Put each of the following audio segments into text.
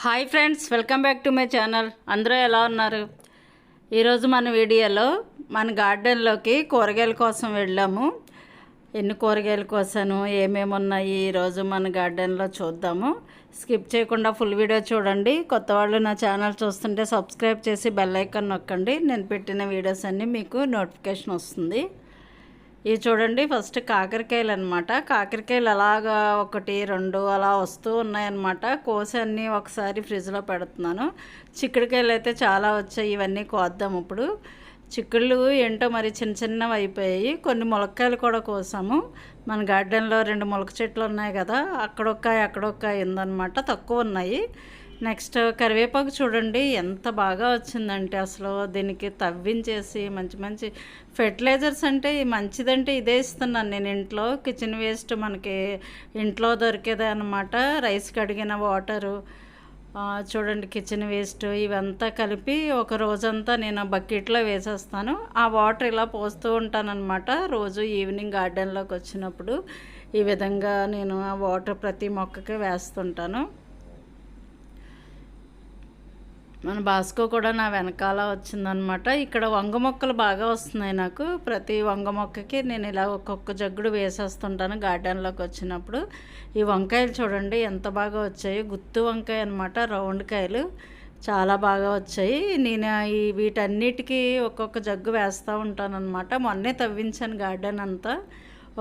Hi friends welcome back to my channel. అందరూ ఎలా ఉన్నారు? ఈరోజు మన వీడియోలో మన గార్డెన్లోకి కూరగాయల కోసం వెళ్ళాము. ఎన్ని కూరగాయలు కోసాను ఏమేమి ఉన్నాయి ఈరోజు మన గార్డెన్లో చూద్దాము. స్కిప్ చేయకుండా ఫుల్ వీడియో చూడండి. కొత్త వాళ్ళు నా ఛానల్ చూస్తుంటే సబ్స్క్రైబ్ చేసి బెల్ ఐకాన్ నొక్కండి. నేను పెట్టిన వీడియోస్ అన్నీ మీకు నోటిఫికేషన్ వస్తుంది. ఇవి చూడండి ఫస్ట్ కాకరకాయలు అనమాట కాకరకాయలు అలాగా ఒకటి రెండు అలా వస్తూ ఉన్నాయన్నమాట కోసి అన్నీ ఒకసారి ఫ్రిడ్జ్లో పెడుతున్నాను. చిక్కుడుకాయలు అయితే చాలా వచ్చాయి ఇవన్నీ కోద్దాం ఇప్పుడు. చిక్కుళ్ళు ఏంటో మరి చిన్న చిన్నవి అయిపోయాయి. కొన్ని ములక్కాయలు కూడా కోసాము. మన గార్డెన్లో రెండు ములక చెట్లు ఉన్నాయి కదా అక్కడొక్క అక్కడొక్క ఉందన్నమాట తక్కువ ఉన్నాయి. నెక్స్ట్ కరివేపాకు చూడండి ఎంత బాగా వచ్చిందంటే అసలు దీనికి తవ్వించేసి మంచి మంచి ఫెర్టిలైజర్స్ అంటే మంచిదంటే ఇదే ఇస్తున్నాను. నేను ఇంట్లో కిచెన్ వేస్ట్ మనకి ఇంట్లో దొరికేదే అనమాట రైస్ కడిగిన వాటరు చూడండి కిచెన్ వేస్ట్ ఇవంతా కలిపి ఒక రోజంతా నేను బకెట్లో వేసేస్తాను. ఆ వాటర్ ఇలా పోస్తూ ఉంటానన్నమాట రోజు ఈవినింగ్ గార్డెన్లోకి వచ్చినప్పుడు. ఈ విధంగా నేను ఆ వాటర్ ప్రతి మొక్కకి వేస్తుంటాను. మన బాస్కో కూడా నా వెనకాల వచ్చిందనమాట. ఇక్కడ వంగ మొక్కలు బాగా వస్తున్నాయి నాకు. ప్రతి వంగ మొక్కకి నేను ఇలా ఒక్కొక్క జగ్గుడు వేసేస్తుంటాను గార్డెన్లోకి వచ్చినప్పుడు. ఈ వంకాయలు చూడండి ఎంత బాగా వచ్చాయి. గుత్తు వంకాయ అనమాట రౌండ్ కాయలు చాలా బాగా వచ్చాయి. నేను ఈ వీటన్నిటికీ ఒక్కొక్క జగ్గు వేస్తూ ఉంటానన్నమాట మొన్నే తవ్వించాను గార్డెన్ అంతా.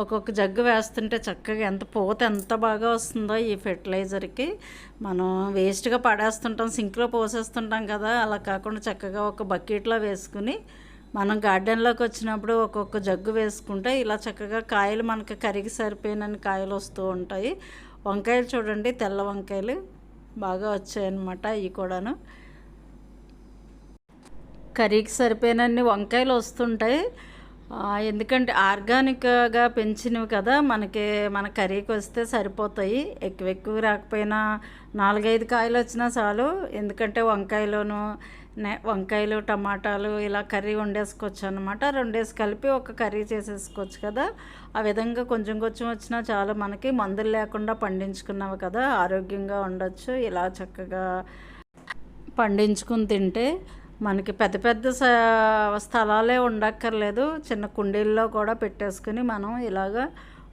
ఒక్కొక్క జగ్గు వేస్తుంటే చక్కగా ఎంత పూత ఎంత బాగా వస్తుందో ఈ ఫెర్టిలైజర్కి. మనం వేస్ట్గా పడేస్తుంటాం సింక్లో పోసేస్తుంటాం కదా అలా కాకుండా చక్కగా ఒక బకెట్లో వేసుకుని మనం గార్డెన్లోకి వచ్చినప్పుడు ఒక్కొక్క జగ్గు వేసుకుంటే ఇలా చక్కగా కాయలు మనకు కరిగి సరిపోయినని కాయలు వస్తూ ఉంటాయి. వంకాయలు చూడండి తెల్ల వంకాయలు బాగా వచ్చాయన్నమాట ఇవి కూడాను. కర్రీకి సరిపోయినన్ని వంకాయలు వస్తుంటాయి. ఎందుకంటే ఆర్గానిక్గా పెంచినవి కదా మనకి మన కర్రీకి వస్తే సరిపోతాయి. ఎక్కువ ఎక్కువ రాకపోయినా నాలుగైదు కాయలు వచ్చినా చాలు. ఎందుకంటే వంకాయలోను వంకాయలు టమాటాలు ఇలా కర్రీ వండేసుకోవచ్చు అనమాట రెండేసి కలిపి ఒక కర్రీ చేసేసుకోవచ్చు కదా. ఆ విధంగా కొంచెం కొంచెం వచ్చినా చాలు మనకి మందులు లేకుండా పండించుకున్నావు కదా. ఆరోగ్యంగా ఉండొచ్చు. ఇలా చక్కగా పండించుకుని తింటే మనకి పెద్ద పెద్ద స్థలాలే ఉండక్కర్లేదు. చిన్న కుండీల్లో కూడా పెట్టేసుకుని మనం ఇలాగ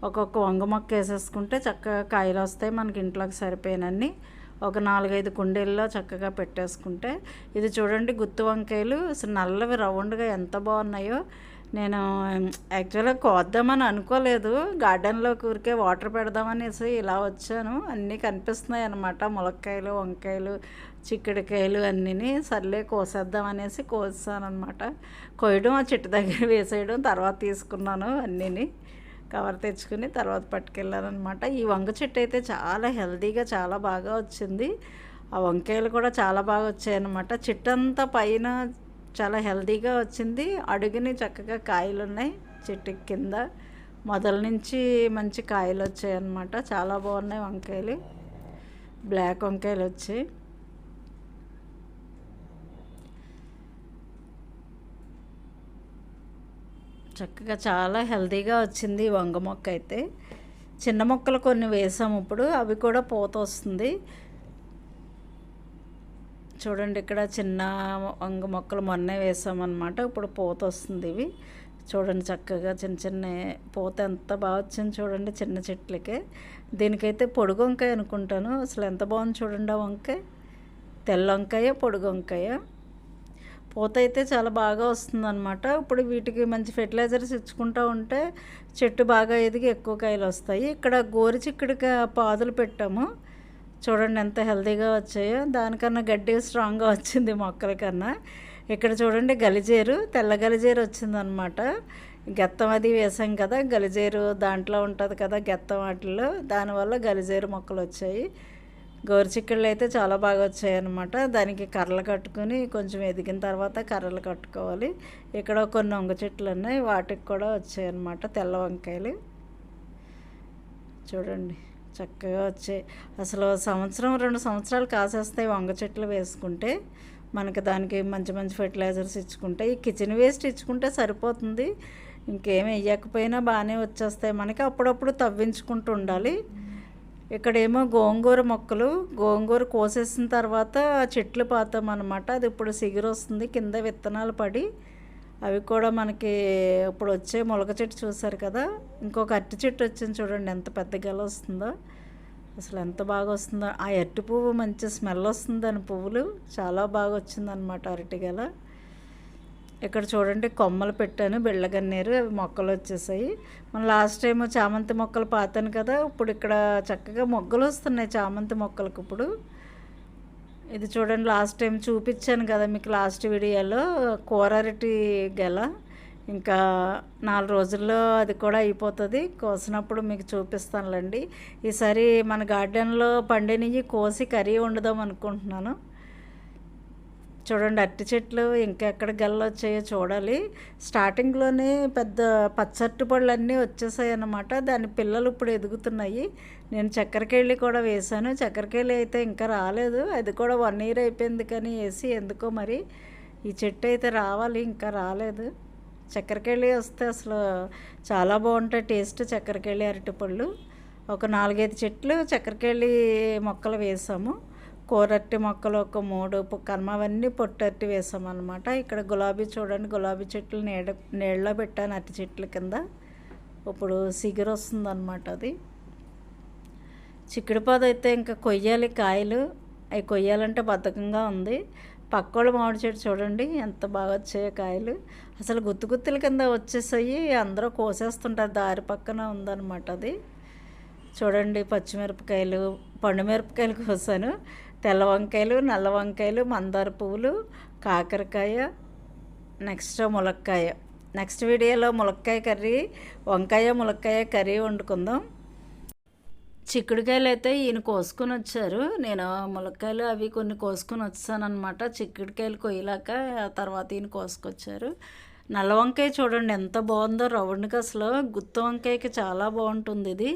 ఒక్కొక్క వంగ మొక్క వేసేసుకుంటే చక్కగా కాయలు వస్తాయి మనకి ఇంట్లోకి సరిపోయినన్ని. ఒక నాలుగైదు కుండీల్లో చక్కగా పెట్టేసుకుంటే. ఇది చూడండి గుత్తు వంకాయలు అసలు నల్లవి రౌండ్గా ఎంత బాగున్నాయో. నేను యాక్చువల్గా కోద్దామని అనుకోలేదు. గార్డెన్లో ఊరికే వాటర్ పెడదామనేసి ఇలా వచ్చాను. అన్నీ కనిపిస్తున్నాయి అనమాట ములక్కాయలు వంకాయలు చిక్కుడుకాయలు అన్నీ సర్లే కోసేద్దాం అనేసి కోసాను అనమాట కోయడం ఆ చెట్టు దగ్గర వేసేయడం తర్వాత తీసుకున్నాను అన్నీని. కవర్ తెచ్చుకుని తర్వాత పట్టుకెళ్ళాను అనమాట ఈ వంగ చెట్టు అయితే చాలా హెల్తీగా చాలా బాగా వచ్చింది. ఆ వంకాయలు కూడా చాలా బాగా వచ్చాయన్నమాట. చెట్టు అంతా పైన చాలా హెల్తీగా వచ్చింది. అడుగుని చక్కగా కాయలు ఉన్నాయి చెట్టు కింద మొదల నుంచి మంచి కాయలు వచ్చాయి అన్నమాట. చాలా బాగున్నాయి వంకాయలు. బ్లాక్ వంకాయలు వచ్చాయి. చక్కగా చాలా హెల్తీగా వచ్చింది వంగ మొక్క అయితే. చిన్న మొక్కలు కొన్ని వేసాము ఇప్పుడు. అవి కూడా పూత వస్తుంది. చూడండి ఇక్కడ చిన్న వంగ మొక్కలు మొన్నే వేసామన్నమాట. ఇప్పుడు పూత వస్తుంది ఇవి. చూడండి చక్కగా చిన్న చిన్న పూత ఎంత బాగా వచ్చింది చూడండి చిన్న చెట్లకే. దీనికైతే పొడుగు వంకాయ అనుకుంటాను. అసలు ఎంత బాగుంది చూడండి ఆ వంకాయ. తెల్ల వంకాయ పొడుగు వంకాయ. పూత అయితే చాలా బాగా వస్తుందన్నమాట. ఇప్పుడు వీటికి మంచి ఫెర్టిలైజర్స్ ఇచ్చుకుంటూ ఉంటే చెట్టు బాగా ఎదిగి ఎక్కువ కాయలు వస్తాయి. ఇక్కడ గోరు చిక్కడికి పాదులు పెట్టాము. చూడండి ఎంత హెల్తీగా వచ్చాయో. దానికన్నా గడ్డి స్ట్రాంగ్గా వచ్చింది మొక్కల కన్నా. ఇక్కడ చూడండి గలిజేరు తెల్ల గలిజేరు వచ్చిందనమాట. గెత్తం అది వేసాం కదా గలిజేరు దాంట్లో ఉంటుంది కదా గెత్తం వాటిల్లో. దానివల్ల గలిజేరు మొక్కలు వచ్చాయి. గోరుచిక్కళ్ళు అయితే చాలా బాగా వచ్చాయి అనమాట దానికి కర్రలు కట్టుకుని కొంచెం ఎదిగిన తర్వాత కర్రలు కట్టుకోవాలి. ఇక్కడ కొన్ని వంగ చెట్లు ఉన్నాయి వాటికి కూడా వచ్చాయి అనమాట తెల్ల వంకాయలు. చూడండి. చక్కగా వచ్చాయి. అసలు సంవత్సరం రెండు సంవత్సరాలు కాసేస్తాయి వంగ చెట్లు వేసుకుంటే. మనకి దానికి మంచి మంచి ఫెర్టిలైజర్స్ ఇచ్చుకుంటే. ఈ కిచెన్ వేస్ట్ ఇచ్చుకుంటే సరిపోతుంది. ఇంకేం వేయకపోయినా బాగానే వచ్చేస్తాయి. మనకి అప్పుడప్పుడు తవ్వించుకుంటూ ఉండాలి. ఇక్కడేమో గోంగూర మొక్కలు. గోంగూర కోసేసిన తర్వాత చెట్లు పాతాం అనమాట అది ఇప్పుడు సిగురు వస్తుంది కింద విత్తనాలు పడి అవి కూడా మనకి ఇప్పుడు వచ్చే మొలక చెట్టు చూసారు కదా ఇంకొక అరటి చెట్టు వచ్చింది చూడండి ఎంత పెద్ద గెల వస్తుందో. అసలు ఎంత బాగా వస్తుందో. ఆ అరటి పువ్వు మంచి స్మెల్ వస్తుంది దాని పువ్వులు చాలా బాగా వచ్చిందనమాట అరటి గెల. ఇక్కడ చూడండి కొమ్మలు పెట్టాను బిళ్ళగన్నేరు అవి మొక్కలు వచ్చేసాయి. మన లాస్ట్ టైం చామంతి మొక్కలు పాతాను కదా ఇప్పుడు ఇక్కడ చక్కగా మొగ్గలు వస్తున్నాయి చామంతి మొక్కలకు ఇప్పుడు. ఇది చూడండి లాస్ట్ టైం చూపించాను కదా మీకు లాస్ట్ వీడియోలో కూరరటి గెల. ఇంకా నాలుగు రోజుల్లో అది కూడా అయిపోతుంది. కోసినప్పుడు మీకు చూపిస్తానులేండి. ఈసారి మన గార్డెన్లో పండినవి కోసి కర్రీ వండుదాం అనుకుంటున్నాను. చూడండి అరటి చెట్లు ఇంకెక్కడ గెలలు వచ్చాయో చూడాలి స్టార్టింగ్లోనే పెద్ద పచ్చట్టు పళ్ళు అన్నీ వచ్చేసాయి అన్నమాట దాని పిల్లలు ఇప్పుడు ఎదుగుతున్నాయి. నేను చక్కెరకేళి కూడా వేశాను. చక్కెరకేళి అయితే ఇంకా రాలేదు. అది కూడా వన్ ఇయర్ అయిపోయింది కానీ వేసి ఎందుకో మరి ఈ చెట్టు అయితే రావాలి ఇంకా రాలేదు. చక్కెరకేళి వస్తే అసలు చాలా బాగుంటాయి టేస్ట్ చక్కెరకేళి అరటిపళ్ళు. ఒక నాలుగైదు చెట్లు చక్కెరకేళి మొక్కలు వేసాము. కూరట్టి మొక్కలు ఒక మూడు కర్మ అవన్నీ పొట్టట్టి వేసామన్నమాట. ఇక్కడ గులాబీ చూడండి గులాబీ చెట్లు నీడ నీళ్ళలో పెట్టాను అట్టి చెట్ల కింద. ఇప్పుడు సిగురు వస్తుందన్నమాట అది. చిక్కుడుపాదు అయితే ఇంకా కొయ్యాలి కాయలు. అవి కొయ్యాలంటే బద్ధకంగా ఉంది. పక్కోళ్ళ మామిడి చెట్టు చూడండి ఎంత బాగా వచ్చాయో కాయలు. అసలు గుత్తు గుత్తుల కింద వచ్చేసాయి అందరూ కోసేస్తుంటారు దారి పక్కన ఉందన్నమాట అది. చూడండి పచ్చిమిరపకాయలు పండు మిరపకాయలు కోసాను. తెల్ల వంకాయలు నల్ల వంకాయలు మందార పువ్వులు కాకరకాయ నెక్స్ట్ ములక్కాయ. నెక్స్ట్ వీడియోలో ములక్కాయ కర్రీ వంకాయ ములక్కాయ కర్రీ వండుకుందాం. చిక్కుడుకాయలు అయితే ఈయన కోసుకొని వచ్చారు. నేను ములక్కాయలు అవి కొన్ని కోసుకొని వచ్చానమాట చిక్కుడుకాయలు కొయ్యలాక తర్వాత ఈయన కోసుకొచ్చారు. నల్ల వంకాయ చూడండి ఎంత బాగుందో రౌండ్గా అసలు. గుత్త వంకాయకి చాలా బాగుంటుంది ఇది.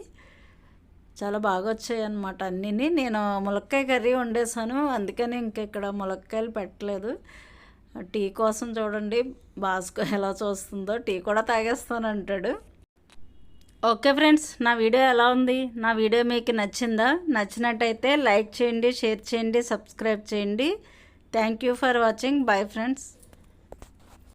చాలా బాగా వచ్చాయి అనమాట అన్నీ నేను ములక్కాయ కర్రీ వండేసాను అందుకని ఇంక ఇక్కడ ములక్కాయలు పెట్టలేదు. టీ కోసం చూడండి బాస్కో ఎలా చూస్తుందో. టీ కూడా తాగేస్తాను అంటాడు. ఓకే ఫ్రెండ్స్ నా వీడియో ఎలా ఉంది? నా వీడియో మీకు నచ్చిందా? నచ్చినట్టయితే లైక్ చేయండి షేర్ చేయండి సబ్స్క్రైబ్ చేయండి. Thank you for watching. Bye friends.